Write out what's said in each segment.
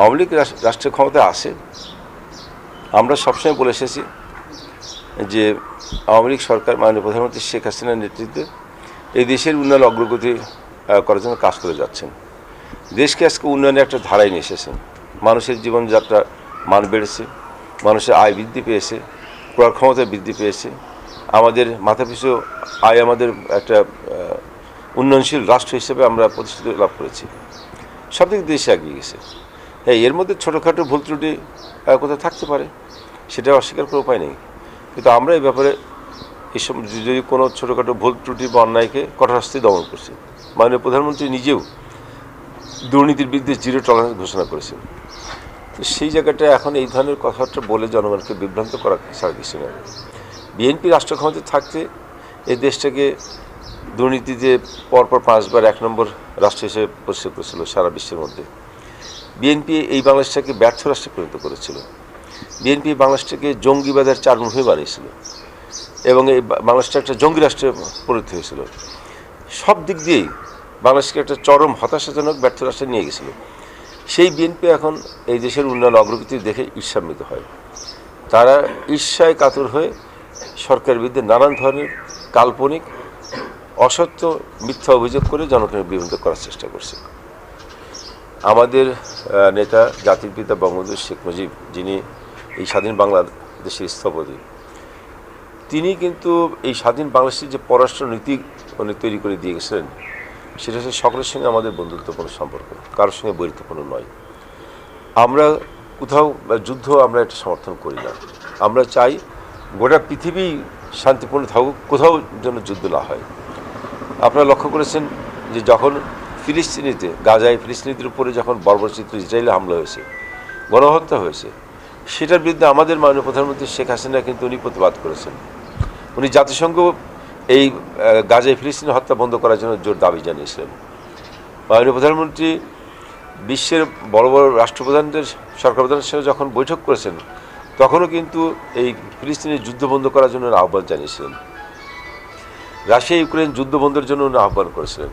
আওয়ামী লীগ রাষ্ট্রীয় ক্ষমতায় আসে আমরা সবসময় বলে এসেছি যে আওয়ামী লীগ সরকার মাননীয় প্রধানমন্ত্রী শেখ হাসিনার নেতৃত্বে এই দেশের উন্নয়ন অগ্রগতি করার জন্য কাজ করে যাচ্ছেন। দেশকে আজকে উন্নয়নের একটা ধারায় নিয়ে এসেছেন। মানুষের জীবনযাত্রা মান বেড়েছে, মানুষের আয় বৃদ্ধি পেয়েছে, ক্রয় ক্ষমতা বৃদ্ধি পেয়েছে। আমাদের মাথাপিছু আয় আমাদের একটা উন্নয়নশীল রাষ্ট্র হিসেবে আমরা প্রতিষ্ঠিত লাভ করেছি। সব দিক দেশে এগিয়ে গেছে। হ্যাঁ এর মধ্যে ছোটোখাটো ভুল ত্রুটি কোথাও থাকতে পারে, সেটা অস্বীকার করার উপায় নেই। কিন্তু আমরা এই ব্যাপারে এসব যদি কোনো ছোটোখাটো ভুল ত্রুটি বা অন্যায়কে কঠোর শাস্তি দমন করছি, মাননীয় প্রধানমন্ত্রী নিজেও দুর্নীতির বিরুদ্ধে জিরো টলারেন্স ঘোষণা করেছেন। তো সেই জায়গাটা এখন এই ধরনের কথাবার্তা বলে জনগণকে বিভ্রান্ত করা ছাড়া কিছু নয় বিএনপি রাষ্ট্র থাকতে এই দেশটাকে দুর্নীতিতে পরপর পাঁচবার এক নম্বর রাষ্ট্র হিসেবে পরিচয় করেছিল সারা বিশ্বের মধ্যে। বিএনপি এই বাংলাদেশটাকে ব্যর্থ রাষ্ট্রে পরিণত করেছিল। বিএনপি বাংলাদেশটাকে জঙ্গিবাদের চার চারমুখী বানিয়েছিল এবং এই বাংলাদেশটা একটা জঙ্গি রাষ্ট্রে পরিণত হয়েছিল। সব দিক দিয়েই বাংলাদেশকে একটা চরম হতাশাজনক ব্যর্থ রাষ্ট্রে নিয়ে গেছিল। সেই বিএনপি এখন এই দেশের উন্নয়ন অগ্রগতি দেখে ঈর্ষান্বিত হয়। তারা ঈর্ষায় কাতর হয়ে সরকারের বিরুদ্ধে নানান ধরনের কাল্পনিক, অসত্য মিথ্যা অভিযোগ করে জনগণের বিভ্রান্ত করার চেষ্টা করছে। আমাদের নেতা জাতির পিতা বঙ্গবন্ধু শেখ মুজিব, যিনি এই স্বাধীন বাংলাদেশের স্থপতি, তিনি কিন্তু এই স্বাধীন বাংলাদেশের যে পররাষ্ট্র নীতি উনি তৈরি করে দিয়ে গেছিলেন সেটা হচ্ছে সকলের সঙ্গে আমাদের বন্ধুত্বপূর্ণ সম্পর্ক, কারোর সঙ্গে বৈরিত্বপূর্ণ নয়। আমরা কোথাও যুদ্ধ আমরা এটা সমর্থন করি না। আমরা চাই গোটা পৃথিবী শান্তিপূর্ণ থাকুক, কোথাও যেন যুদ্ধ না হয়। আপনারা লক্ষ্য করেছেন যে যখন ফিলিস্তিনিতে, গাজায় ফিলিস্তিনিদের উপরে যখন বর্বরচিত্র ইসরায়েলে হামলা হয়েছে, গণহত্যা হয়েছে, সেটার বিরুদ্ধে আমাদের মাননীয় প্রধানমন্ত্রী শেখ হাসিনা কিন্তু উনি প্রতিবাদ করেছেন। উনি জাতিসংঘ এই গাজায় ফিলিস্তিনি হত্যা বন্ধ করার জন্য জোর দাবি জানিয়েছিলেন। মাননীয় প্রধানমন্ত্রী বিশ্বের বড় বড় রাষ্ট্রপ্রধানদের সরকার প্রধানের সঙ্গে যখন বৈঠক করেছেন, তখনও কিন্তু এই ফিলিস্তিনের যুদ্ধ বন্ধ করার জন্য আহ্বান জানিয়েছিলেন। রাশিয়া ইউক্রেন যুদ্ধ বন্ধের জন্য উনি আহ্বান করেছিলেন।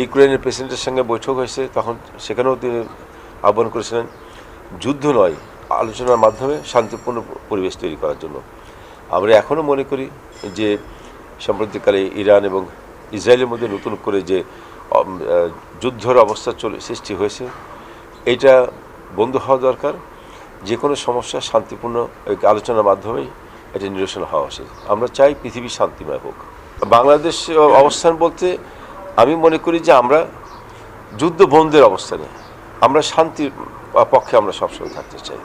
ইউক্রেনের প্রেসিডেন্টের সঙ্গে বৈঠক হয়েছে, তখন সেখানেও তিনি আহ্বান করেছিলেন, যুদ্ধ নয়, আলোচনার মাধ্যমে শান্তিপূর্ণ পরিবেশ তৈরি করার জন্য। আমরা এখনও মনে করি যে সাম্প্রতিককালে ইরান এবং ইসরায়েলের মধ্যে নতুন করে যে যুদ্ধের অবস্থা চলে, সৃষ্টি হয়েছে, এটা বন্ধ হওয়া দরকার। যে কোনো সমস্যা শান্তিপূর্ণ আলোচনার মাধ্যমেই এটা নিরসন হওয়া উচিত। আমরা চাই পৃথিবী শান্তিময় হোক। বাংলাদেশ অবস্থান বলতে আমি মনে করি যে আমরা যুদ্ধ বন্ধের অবস্থানে আমরা শান্তির পক্ষে আমরা সবসময় থাকতে চাই।